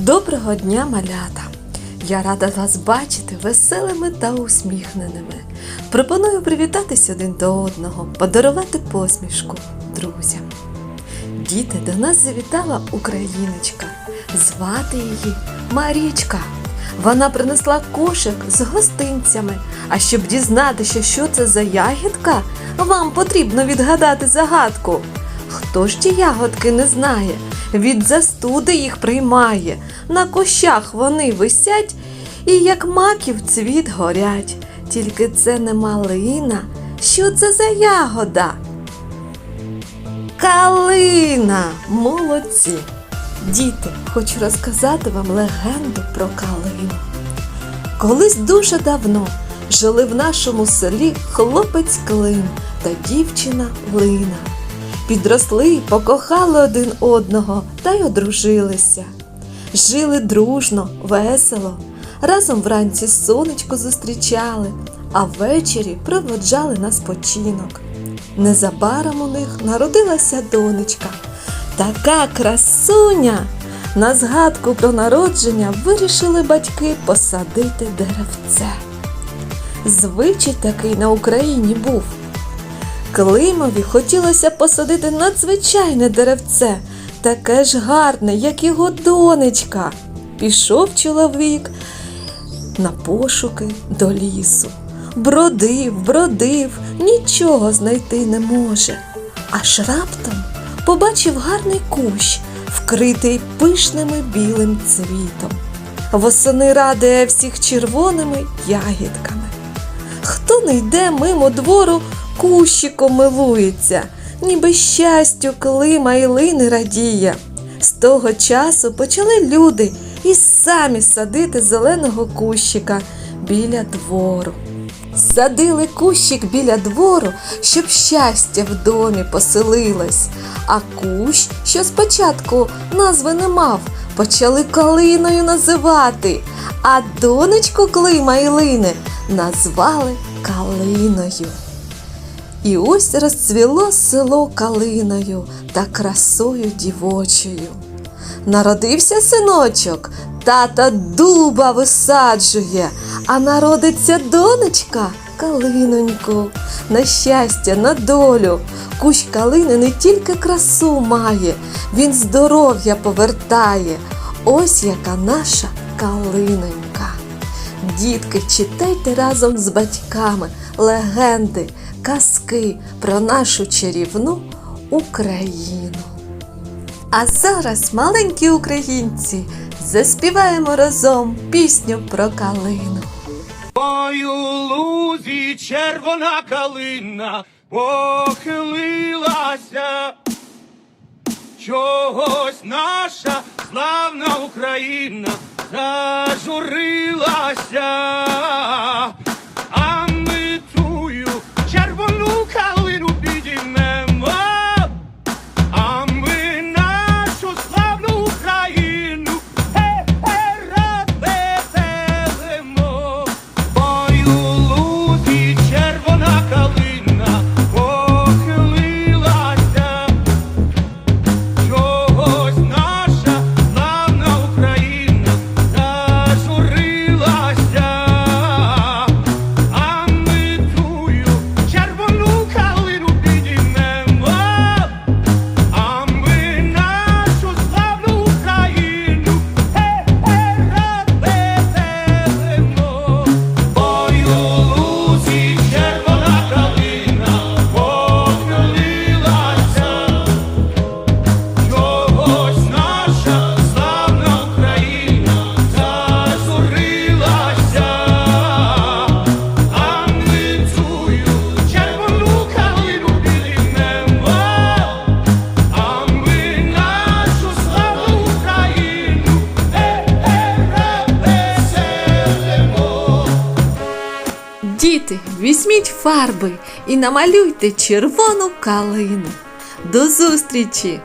Доброго дня, малята! Я рада вас бачити веселими та усміхненими. Пропоную привітатись один до одного, подарувати посмішку друзям. Діти до нас завітала україночка. Звати її Марічка. Вона принесла кошик з гостинцями. А щоб дізнатися, що це за ягідка, вам потрібно відгадати загадку. Хто ж ті ягодки не знає? Від застуди їх приймає. На кущах вони висять і як маків цвіт горять. Тільки це не малина. Що це за ягода? Калина! Молодці! Діти, хочу розказати вам легенду про калину. Колись дуже давно жили в нашому селі хлопець Клин та дівчина Лина. Підросли, покохали один одного та й одружилися. Жили дружно, весело, разом вранці сонечко зустрічали, а ввечері проводжали на спочинок. Незабаром у них народилася донечка, така красуня. На згадку про народження вирішили батьки посадити деревце. Звичай такий на Україні був. Климові хотілося посадити надзвичайне деревце, таке ж гарне, як його донечка. Пішов чоловік на пошуки до лісу. Бродив, бродив, нічого знайти не може. Аж раптом побачив гарний кущ, вкритий пишними білим цвітом. Восени радує всіх червоними ягідками. Хто не йде мимо двору, кущиком милується, ніби щастю клима і лини радіє. З того часу почали люди і самі садити зеленого кущика біля двору. Садили кущик біля двору, щоб щастя в домі поселилось. А кущ, що спочатку назви не мав, почали калиною називати, а донечку Клима і Лини назвали калиною. І ось розцвіло село калиною та красою дівочою. Народився синочок, тата дуба висаджує, а народиться донечка калиноньку. На щастя, на долю. Кущ калини не тільки красу має, він здоров'я повертає. Ось яка наша калинонька. Дітки, читайте разом з батьками легенди, казки про нашу чарівну Україну. А зараз, маленькі українці, заспіваємо разом пісню про калину. Ой, лузі червона калина похилилася, чогось наша славна Україна зажурилася, Діти, візьміть фарби і намалюйте червону калину. До зустрічі!